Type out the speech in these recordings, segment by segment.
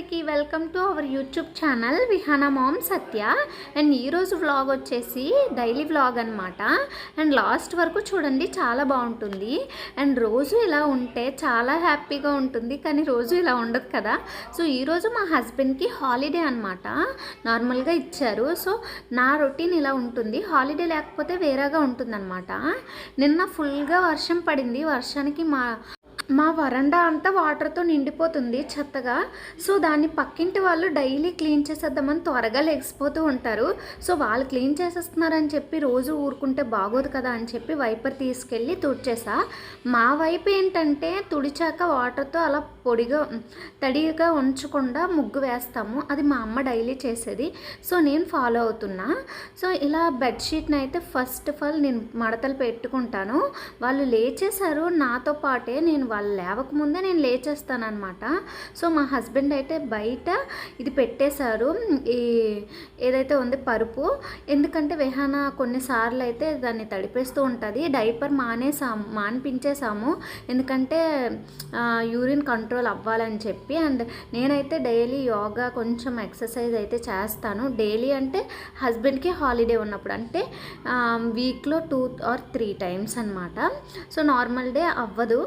అందరికీ welcome to our YouTube channel Vihana mom Satya. And ఈరోజు vlog వచ్చేసి daily vlog అనమాట అండ్ లాస్ట్ వరకు చూడండి చాలా బాగుంటుంది. అండ్ రోజు ఇలా ఉంటే చాలా హ్యాపీగా ఉంటుంది కానీ రోజు ఇలా ఉండదు కదా. సో ఈరోజు మా హస్బెండ్కి హాలిడే అనమాట నార్మల్గా ఇచ్చారు. సో నా రొటీన్ ఇలా ఉంటుంది. హాలిడే లేకపోతే వేరేగా ఉంటుందన్నమాట. నిన్న ఫుల్గా వర్షం పడింది. వర్షానికి మా మా వరండా అంతా వాటర్తో నిండిపోతుంది చెత్తగా. సో దాన్ని పక్కింటి వాళ్ళు డైలీ క్లీన్ చేసేద్దామని త్వరగా లెగిసిపోతూ ఉంటారు. సో వాళ్ళు క్లీన్ చేసేస్తున్నారని చెప్పి రోజు ఊరుకుంటే బాగోదు కదా అని చెప్పి వైపర్ తీసుకెళ్ళి తుడిచేసా. మా వైపు ఏంటంటే తుడిచాక వాటర్తో అలా పొడిగా తడిగా ఉంచకుండా ముగ్గు వేస్తాము. అది మా అమ్మ డైలీ చేసేది. సో నేను ఫాలో అవుతున్నా. సో ఇలా బెడ్షీట్ని అయితే ఫస్ట్ ఆఫ్ ఆల్ నేను మడతలు పెట్టుకుంటాను. వాళ్ళు లేచేశారు. నాతో పాటే నేను వాళ్ళు లేవకముందే నేను లేచేస్తానమాట సో మా హస్బెండ్ అయితే బయట ఇది పెట్టేశారు. ఈ ఏదైతే ఉంది పరుపు. ఎందుకంటే విహాన కొన్నిసార్లు అయితే దాన్ని తడిపేస్తూ ఉంటుంది. డైపర్ మానేసాము మానిపించేసాము. ఎందుకంటే యూరిన్ కంట్రోల్ అవ్వాలని చెప్పి అండ్ నేనైతే డైలీ యోగా కొంచెం ఎక్సర్సైజ్ అయితే చేస్తాను. డైలీ అంటే హస్బెండ్కి హాలిడే ఉన్నప్పుడు అంటే వీక్లో టూ ఆర్ త్రీ టైమ్స్ అనమాట సో నార్మల్ డే అవ్వదు.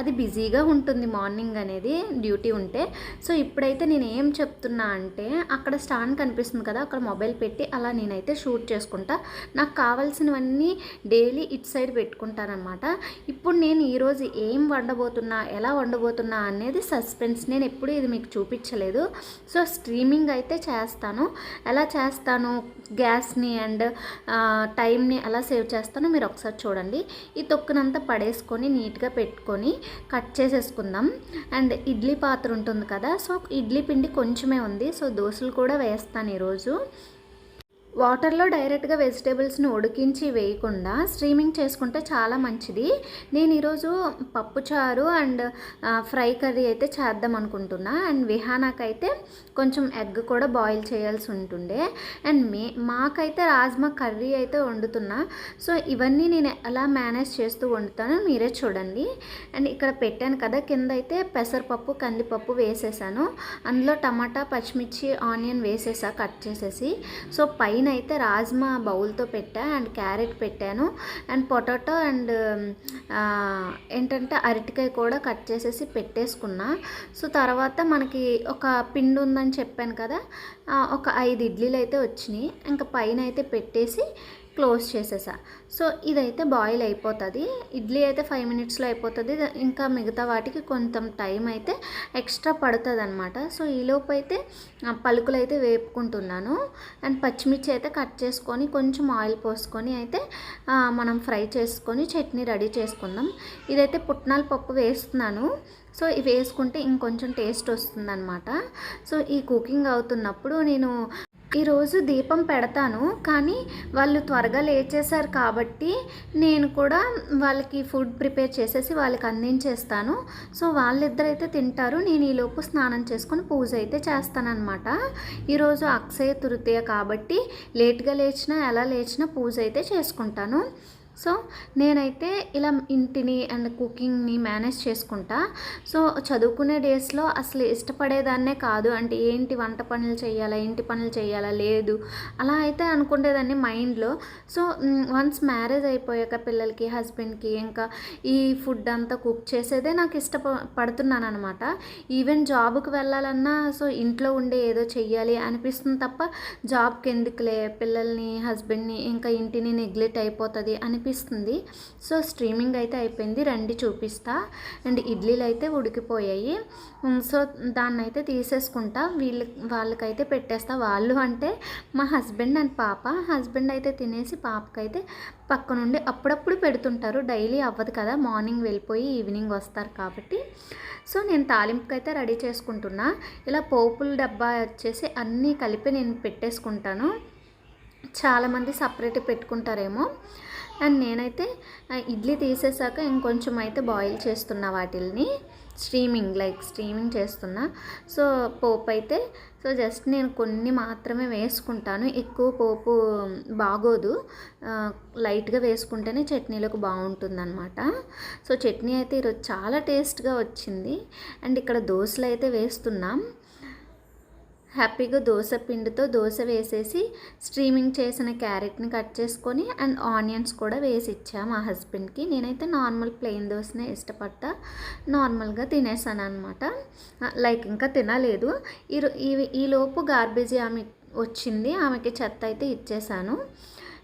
అది బిజీగా ఉంటుంది మార్నింగ్ అనేది డ్యూటీ ఉంటే. సో ఇప్పుడైతే నేను ఏం చెప్తున్నా అంటే అక్కడ స్టాండ్ కనిపిస్తుంది కదా అక్కడ మొబైల్ పెట్టి అలా నేనైతే షూట్ చేసుకుంటా. నాకు కావాల్సినవన్నీ డైలీ ఇట్ సైడ్ పెట్టుకుంటానమాట ఇప్పుడు నేను ఈరోజు ఏం వండబోతున్నా ఎలా వండబోతున్నా అనేది సస్పెన్స్. నేను ఎప్పుడు ఇది మీకు చూపించలేదు. సో స్ట్రీమింగ్ అయితే చేస్తాను. ఎలా చేస్తాను? గ్యాస్ని అండ్ టైంని ఎలా సేవ్ చేస్తానో మీరు ఒకసారి చూడండి. ఈ తొక్కునంతా పడేసుకొని నీట్గా పెట్టుకొని కట్ చేసేసుకుందాం. అండ్ ఇడ్లీ పాత్ర ఉంటుంది కదా సో ఇడ్లీ పిండి కొంచెమే ఉంది. సో దోశలు కూడా వేస్తాను ఈరోజు. వాటర్లో డైరెక్ట్గా వెజిటేబుల్స్ని ఉడికించి వేయకుండా స్ట్రీమింగ్ చేసుకుంటే చాలా మంచిది. నేను ఈరోజు పప్పుచారు అండ్ ఫ్రై కర్రీ అయితే చేద్దాం అనుకుంటున్నా. అండ్ విహానాకైతే కొంచెం ఎగ్ కూడా బాయిల్ చేయాల్సి ఉంటుండే. అండ్ మే మాకైతే రాజ్మా కర్రీ అయితే వండుతున్నా. సో ఇవన్నీ నేను ఎలా మేనేజ్ చేస్తూ వండుతానో మీరే చూడండి. అండ్ ఇక్కడ పెట్టాను కదా కింద అయితే పెసరపప్పు కందిపప్పు వేసేసాను. అందులో టమాటా పచ్చిమిర్చి ఆనియన్ వేసేసా కట్ చేసేసి. సో పై పైన అయితే రాజ్మా బౌల్తో పెట్టా అండ్ క్యారెట్ పెట్టాను. అండ్ పొటాటో అండ్ ఏంటంటే అరటికాయ కూడా కట్ చేసేసి పెట్టేసుకున్నా. సో తర్వాత మనకి ఒక పిండి ఉందని చెప్పాను కదా ఒక ఐదు ఇడ్లీలు అయితే వచ్చినాయి. ఇంకా పైన అయితే పెట్టేసి క్లోజ్ చేసేసా. సో ఇదైతే బాయిల్ అయిపోతుంది. ఇడ్లీ అయితే ఫైవ్ మినిట్స్లో అయిపోతుంది. ఇంకా మిగతా వాటికి కొంచెం టైం అయితే ఎక్స్ట్రా పడుతుంది అనమాట సో ఈలోపు అయితే పలుకులు అయితే వేపుకుంటున్నాను. అండ్ పచ్చిమిర్చి అయితే కట్ చేసుకొని కొంచెం ఆయిల్ పోసుకొని అయితే మనం ఫ్రై చేసుకొని చట్నీ రెడీ చేసుకుందాం. ఇదైతే పుట్నాల పప్పు వేస్తున్నాను. సో ఇవి వేసుకుంటే ఇంకొంచెం టేస్ట్ వస్తుందన్నమాట. సో ఈ కుకింగ్ అవుతున్నప్పుడు నేను ఈరోజు దీపం పెడతాను కానీ వాళ్ళు త్వరగా లేచేశారు కాబట్టి నేను కూడా వాళ్ళకి ఫుడ్ ప్రిపేర్ చేసేసి వాళ్ళకి అందించేస్తాను. సో వాళ్ళిద్దరైతే తింటారు. నేను ఈలోపు స్నానం చేసుకొని పూజ అయితే చేస్తానన్నమాట. ఈరోజు అక్షయ తృతీయ కాబట్టి లేట్గా లేచినా ఎలా లేచినా పూజ అయితే చేసుకుంటాను. సో నేనైతే ఇలా ఇంటిని అండ్ కుకింగ్ని మేనేజ్ చేసుకుంటా. సో చదువుకునే డేస్లో అసలు ఇష్టపడేదాన్నే కాదు. అంటే ఏంటి వంట పనులు చేయాలా ఇంటి పనులు చేయాలా లేదు. అలా అయితే అనుకునేదాన్ని మైండ్లో. సో వన్స్ మ్యారేజ్ అయిపోయాక పిల్లలకి హస్బెండ్కి ఇంకా ఈ ఫుడ్ అంతా కుక్ చేసేదే నాకు ఇష్టపడుతున్నాను అనమాట ఈవెన్ జాబ్కి వెళ్ళాలన్నా సో ఇంట్లో ఉండే ఏదో చెయ్యాలి అనిపిస్తుంది తప్ప జాబ్కి ఎందుకులే? పిల్లల్ని హస్బెండ్ని ఇంకా ఇంటిని నెగ్లెక్ట్ అయిపోతుంది అనిపి అనిపిస్తుంది సో స్ట్రీమింగ్ అయితే అయిపోయింది. రండి చూపిస్తా. అండ్ ఇడ్లీలు అయితే ఉడికిపోయాయి సో దాన్ని అయితే తీసేసుకుంటా. వీళ్ళ వాళ్ళకైతే పెట్టేస్తా. వాళ్ళు అంటే మా హస్బెండ్ అండ్ పాప. హస్బెండ్ అయితే తినేసి పాపకైతే పక్క నుండి అప్పుడప్పుడు పెడుతుంటారు. డైలీ అవ్వదు కదా. మార్నింగ్ వెళ్ళిపోయి ఈవినింగ్ వస్తారు కాబట్టి. సో నేను తాలింపుకి అయితే రెడీ చేసుకుంటున్నా. ఇలా పోపుల డబ్బా వచ్చేసి అన్నీ కలిపి నేను పెట్టేసుకుంటాను. చాలామంది సపరేట్ పెట్టుకుంటారేమో. అండ్ నేనైతే ఇడ్లీ తీసేసాక ఇంకొంచెం అయితే బాయిల్ చేస్తున్నా వాటిల్ని స్ట్రీమింగ్ లైక్ స్ట్రీమింగ్ చేస్తున్నా. సో పోపు అయితే సో జస్ట్ నేను కొన్ని మాత్రమే వేసుకుంటాను. ఎక్కువ పోపు బాగోదు. లైట్గా వేసుకుంటేనే చట్నీలకు బాగుంటుందన్నమాట. సో చట్నీ అయితే ఈరోజు చాలా టేస్ట్గా వచ్చింది. అండ్ ఇక్కడ దోశలు అయితే వేస్తున్నాం. హ్యాపీగా దోశ పిండితో దోశ వేసేసి స్ట్రీమింగ్ చేసిన క్యారెట్ని కట్ చేసుకొని అండ్ ఆనియన్స్ కూడా వేసి ఇచ్చా మా హస్బెండ్కి. నేనైతే నార్మల్ ప్లెయిన్ దోశనే ఇష్టపడతా నార్మల్గా తినేసాను అనమాట లైక్ ఇంకా తినలేదు. ఈ రో- ఈ ఈ లోపు గార్బేజీ ఆమె వచ్చింది. ఆమెకి చెత్త అయితే ఇచ్చేసాను.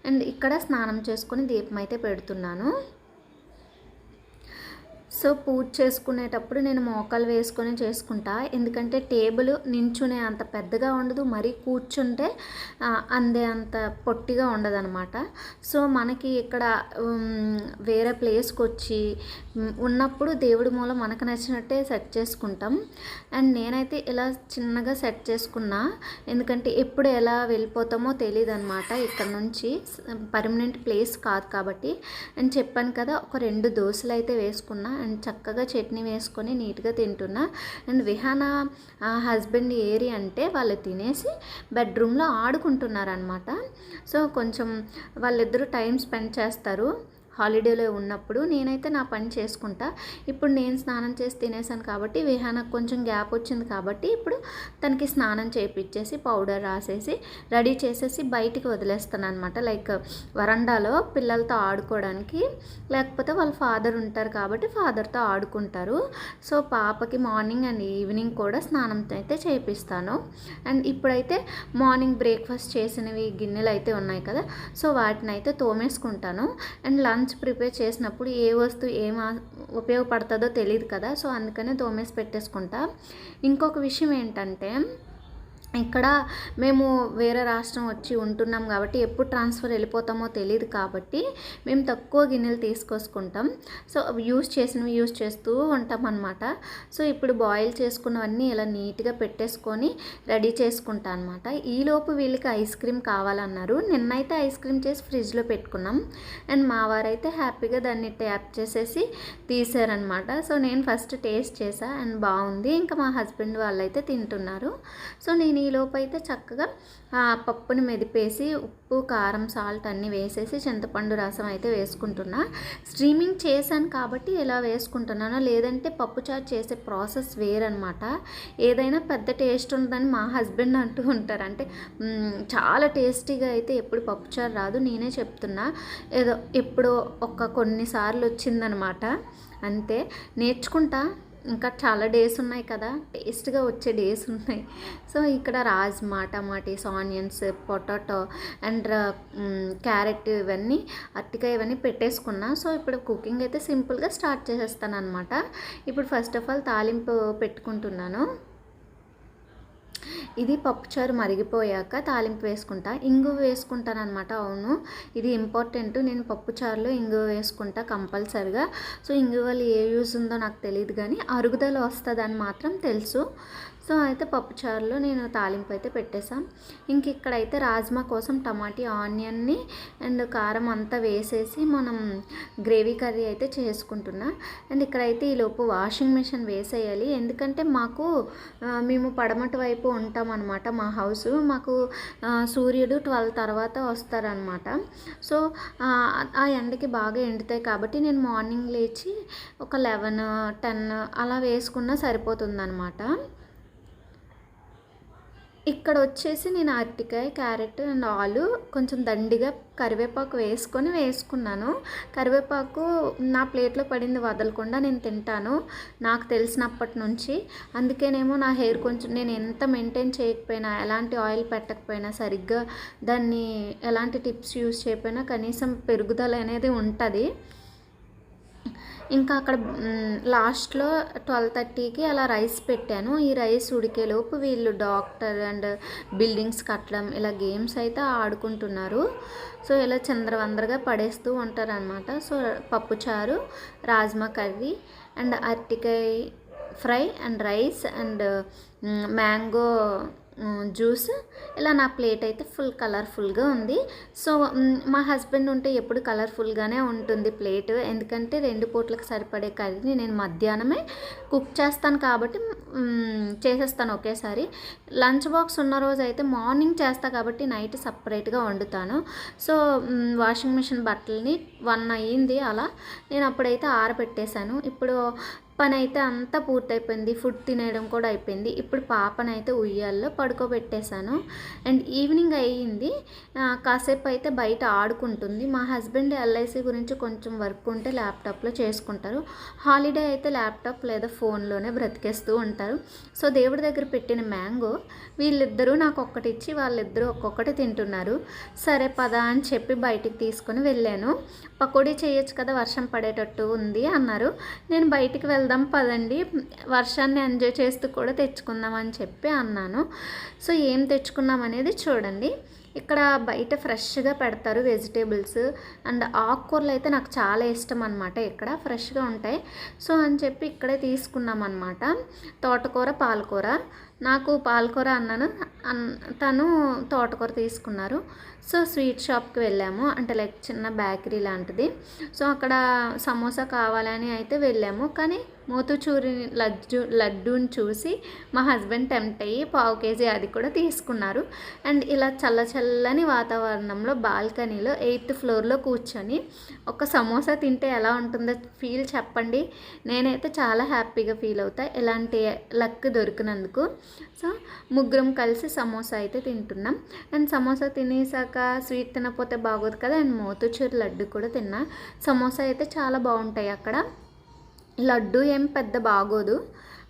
అండ్ ఇక్కడ స్నానం చేసుకొని దీపం అయితే పెడుతున్నాను. సో పూజ చేసుకునేటప్పుడు నేను మోకాలు వేసుకొని చేసుకుంటా. ఎందుకంటే టేబుల్ నించునే అంత పెద్దగా ఉండదు. మరీ కూర్చుంటే అందే అంత పొట్టిగా ఉండదన్నమాట. సో మనకి ఇక్కడ వేరే ప్లేస్కి వచ్చి ఉన్నప్పుడు దేవుడి మూల మనకు నచ్చినట్టే సెట్ చేసుకుంటాం. అండ్ నేనైతే ఇలా చిన్నగా సెట్ చేసుకున్నా. ఎందుకంటే ఎప్పుడు ఎలా వెళ్ళిపోతామో తెలియదు అనమాట ఇక్కడ నుంచి. పర్మనెంట్ ప్లేస్ కాదు కాబట్టి. అని చెప్పాను కదా ఒక రెండు దోశలు అయితే వేసుకున్నా. అండ్ చక్కగా చట్నీ వేసుకొని నీట్గా తింటున్నా. అండ్ విహాన హస్బెండ్ ఏరి అంటే వాళ్ళు తినేసి బెడ్రూమ్లో ఆడుకుంటున్నారనమాట సో కొంచెం వాళ్ళిద్దరూ టైం స్పెండ్ చేస్తారు. హాలిడేలో ఉన్నప్పుడు నేనైతే నా పని చేసుకుంటా. ఇప్పుడు నేను స్నానం చేసి తినేసాను కాబట్టి విహానకు కొంచెం గ్యాప్ వచ్చింది కాబట్టి ఇప్పుడు తనకి స్నానం చేయించేసి పౌడర్ రాసేసి రెడీ చేసేసి బయటికి వదిలేస్తాను అనమాట లైక్ వరండాలో పిల్లలతో ఆడుకోవడానికి లేకపోతే వాళ్ళ ఫాదర్ ఉంటారు కాబట్టి ఫాదర్తో ఆడుకుంటారు. సో పాపకి మార్నింగ్ అండ్ ఈవినింగ్ కూడా స్నానం అయితే చేపిస్తాను. అండ్ ఇప్పుడైతే మార్నింగ్ బ్రేక్ఫాస్ట్ చేసినవి గిన్నెలు అయితే ఉన్నాయి కదా సో వాటిని అయితే తోమేసుకుంటాను. అండ్ లంచ్ ప్రిపేర్ చేసినప్పుడు ఏ వస్తువు ఏం ఉపయోగపడుతుందో తెలియదు కదా సో అందుకనే తోమేసి పెట్టేసుకుంటా. ఇంకొక విషయం ఏంటంటే ఇక్కడ మేము వేరే రాష్ట్రం వచ్చి ఉంటున్నాం కాబట్టి ఎప్పుడు ట్రాన్స్ఫర్ వెళ్ళిపోతామో తెలియదు కాబట్టి మేము తక్కువ గిన్నెలు తీసుకొసుకుంటాం. సో యూస్ చేసినవి యూస్ చేస్తూ ఉంటాం అనమాట సో ఇప్పుడు బాయిల్ చేసుకున్నవన్నీ ఇలా నీట్గా పెట్టేసుకొని రెడీ చేసుకుంటా అనమాట ఈలోపు వీళ్ళకి ఐస్ క్రీమ్ కావాలన్నారు. నిన్నైతే ఐస్ క్రీమ్ చేసి ఫ్రిడ్జ్లో పెట్టుకున్నాం. అండ్ మా వారైతే హ్యాపీగా దాన్ని ట్యాప్ చేసేసి తీసారనమాట సో నేను ఫస్ట్ టేస్ట్ చేసా అండ్ బాగుంది. ఇంకా మా హస్బెండ్ వాళ్ళైతే తింటున్నారు. సో నేను ఈ అయితే చక్కగా ఆ పప్పుని మెదిపేసి ఉప్పు కారం సాల్ట్ అన్నీ వేసేసి చింతపండు రసం అయితే వేసుకుంటున్నా. స్ట్రీమింగ్ చేశాను కాబట్టి ఇలా వేసుకుంటున్నాను లేదంటే పప్పు చాట్ చేసే ప్రాసెస్ వేరనమాట ఏదైనా పెద్ద టేస్ట్ ఉందని మా హస్బెండ్ అంటూ ఉంటారు. అంటే చాలా టేస్టీగా అయితే ఎప్పుడు పప్పుచారు రాదు నేనే చెప్తున్నా. ఏదో ఎప్పుడో ఒక కొన్నిసార్లు వచ్చిందనమాట అంతే. నేర్చుకుంటా. ఇంకా చాలా డేస్ ఉన్నాయి కదా. టేస్ట్గా వచ్చే డేస్ ఉన్నాయి. సో ఇక్కడ rajma tomatoes onions potato and uh, carrot ఇవన్నీ అరటికాయ ఇవన్నీ పెట్టేసుకున్నా. సో ఇప్పుడు కుకింగ్ అయితే సింపుల్గా స్టార్ట్ చేసేస్తాను అనమాట ఇప్పుడు ఫస్ట్ ఆఫ్ ఆల్ తాలింపు పెట్టుకుంటున్నాను. ఇది పప్పుచారు మరిగిపోయాక తాలింపు వేసుకుంటా. ఇంగు వేసుకుంటాను అనమాట అవును. ఇది ఇంపార్టెంట్ నేను పప్పుచారులో ఇంగు వేసుకుంటా కంపల్సరిగా. సో ఇంగు వల్ల ఏ యూజ్ ఉందో నాకు తెలియదు కానీ అరుగుదల వస్తుందని మాత్రం తెలుసు. సో అయితే పప్పుచారులో నేను తాలింపు అయితే పెట్టేసాం ఇంక ఇక్కడైతే రాజ్మా కోసం టమాటీ ఆనియన్ని అండ్ కారం అంతా వేసేసి మనం గ్రేవీ కర్రీ అయితే చేసుకుంటున్నా. అండ్ ఇక్కడైతే ఈలోపు వాషింగ్ మిషన్ వేసేయాలి. ఎందుకంటే మాకు మేము పడమటి వైపు ఉంటామన్నమాట మా హౌస్. మాకు సూర్యుడు ట్వెల్వ్ తర్వాత వస్తారనమాట సో ఆ, ఆ ఎండకి బాగా ఎండుతాయి కాబట్టి నేను మార్నింగ్ లేచి ఒక లెవెన్ టెన్ అలా వేసుకున్నా సరిపోతుందన్నమాట. ఇక్కడ వచ్చేసి నేను అరటికాయ క్యారెట్ అండ్ ఆలు కొంచెం దండిగా కరివేపాకు వేసుకొని వేసుకున్నాను. కరివేపాకు నా ప్లేట్లో పడింది వదలకుండా నేను తింటాను నాకు తెలిసినప్పటి నుంచి. అందుకేనేమో నా హెయిర్ కొంచెం నేను ఎంత మెయింటైన్ చేయకపోయినా ఎలాంటి ఆయిల్ పెట్టకపోయినా సరిగ్గా దాన్ని ఎలాంటి టిప్స్ యూస్ చేయకపోయినా కనీసం పెరుగుదల అనేది ఉంటుంది. ఇంకా అక్కడ లాస్ట్లో ట్వెల్వ్ థర్టీకి అలా రైస్ పెట్టాను. ఈ రైస్ ఉడికేలోపు వీళ్ళు డాక్టర్ అండ్ బిల్డింగ్స్ కట్టడం ఇలా గేమ్స్ అయితే ఆడుకుంటున్నారు. సో ఇలా చంద్రవందరగా పడేస్తూ ఉంటారనమాట సో పప్పుచారు రాజ్మా కర్రీ అండ్ అరటికాయ fry and rice and mango juice. ఇలా నా ప్లేట్ అయితే ఫుల్ కలర్ఫుల్గా ఉంది. సో మా హస్బెండ్ ఉంటే ఎప్పుడు కలర్ఫుల్గానే ఉంటుంది ప్లేట్. ఎందుకంటే రెండు పూట్లకు సరిపడే కర్రీని నేను మధ్యాహ్నమే కుక్ చేస్తాను కాబట్టి చేసేస్తాను ఒకేసారి. లంచ్ బాక్స్ ఉన్న రోజు అయితే మార్నింగ్ చేస్తా కాబట్టి నైట్ సపరేట్గా వండుతాను. సో వాషింగ్ మిషన్ బట్టలని వన్ అయ్యింది అలా. నేను అప్పుడైతే ఆరబెట్టేశాను. ఇప్పుడు పని అయితే అంతా పూర్తయిపోయింది. ఫుడ్ తినేయడం కూడా అయిపోయింది. ఇప్పుడు పాపనైతే ఉయ్యాల్లో పడుకోబెట్టేశాను. అండ్ ఈవినింగ్ అయ్యింది. కాసేపు అయితే బయట ఆడుకుంటుంది. మా హస్బెండ్ ఎల్ఐసి గురించి కొంచెం వర్క్ ఉంటే ల్యాప్టాప్లో చేసుకుంటారు. హాలిడే అయితే ల్యాప్టాప్ లేదా ఫోన్లోనే బ్రతికేస్తూ ఉంటారు. సో దేవుడి దగ్గర పెట్టిన మ్యాంగో వీళ్ళిద్దరూ నాకు ఒక్కటి ఇచ్చి వాళ్ళిద్దరూ ఒక్కొక్కటి తింటున్నారు. సరే పదా అని చెప్పి బయటికి తీసుకొని వెళ్ళాను. పకోడీ చేయొచ్చు కదా వర్షం పడేటట్టు ఉంది అన్నారు. నేను బయటికి వెళ్దాం పదండి వర్షాన్ని ఎంజాయ్ చేస్తూ కూడా తెచ్చుకుందాం అని చెప్పి అన్నాను. సో ఏం తెచ్చుకున్నాం అనేది చూడండి. ఇక్కడ బయట ఫ్రెష్గా పెడతారు వెజిటేబుల్స్ అండ్ ఆకుకూరలు అయితే నాకు చాలా ఇష్టం అనమాట ఇక్కడ ఫ్రెష్గా ఉంటాయి. సో అని చెప్పి ఇక్కడే తీసుకున్నాం అనమాట తోటకూర పాలకూర. నాకు పాలకూర అన్నాను? తను తోటకూర తీసుకున్నారు. సో స్వీట్ షాప్కి వెళ్ళాము. అంటే లైక్ చిన్న బేకరీ లాంటిది. సో అక్కడ సమోసా కావాలని అయితే వెళ్ళాము. కానీ మోతుచూరి లడ్డు లడ్డూని చూసి మా హస్బెండ్ టెంప్ట్ అయ్యి పావు కేజీ అది కూడా తీసుకున్నారు. అండ్ ఇలా చల్ల చల్లని వాతావరణంలో బాల్కనీలో ఎయిత్ ఫ్లోర్లో కూర్చొని ఒక సమోసా తింటే ఎలా ఉంటుందో ఫీల్ చెప్పండి. నేనైతే చాలా హ్యాపీగా ఫీల్ అవుతా. ఇలాంటి లక్ దొరికినందుకు. సో ముగ్గురం కలిసి సమోసా అయితే తింటున్నాం. అండ్ సమోసా తినేసాక స్వీట్ తినకపోతే బాగోదు కదా. అండ్ మోతుచూరు లడ్డు కూడా తిన్నా. సమోసా అయితే చాలా బాగుంటాయి అక్కడ. లడ్డు ఏం పెద్ద బాగోదు.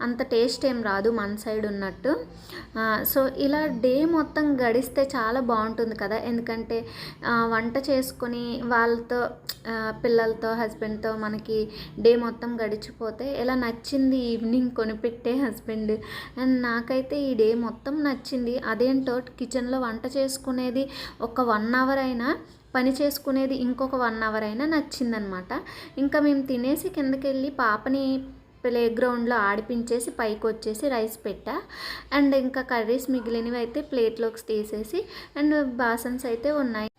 అంత టేస్ట్ ఏం రాదు మన సైడ్ ఉన్నట్టు. సో ఇలా డే మొత్తం గడిస్తే చాలా బాగుంటుంది కదా. ఎందుకంటే వంట చేసుకొని వాళ్ళతో పిల్లలతో హస్బెండ్తో మనకి డే మొత్తం గడిచిపోతే ఇలా నచ్చింది ఈవినింగ్ కొనిపెట్టే హస్బెండ్. అండ్ నాకైతే ఈ డే మొత్తం నచ్చింది. అదేంటో కిచెన్లో వంట చేసుకునేది ఒక వన్ అవర్ అయినా పని చేసుకునేది ఇంకొక వన్ అవర్ అయినా నచ్చిందనమాట. ఇంకా మేము తినేసి కిందకి వెళ్ళి పాపని ప్లే గ్రౌండ్లో ఆడిపించేసి పైకి వచ్చేసి రైస్ పెట్టా. అండ్ ఇంకా కర్రీస్ మిగిలినవి అయితే ప్లేట్లోకి తీసేసి అండ్ బాసన్స్ అయితే ఉన్నాయి.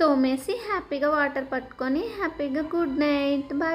తోమేసి హ్యాపీగా వాటర్ పట్టుకొని హ్యాపీగా గుడ్ నైట్. బాయ్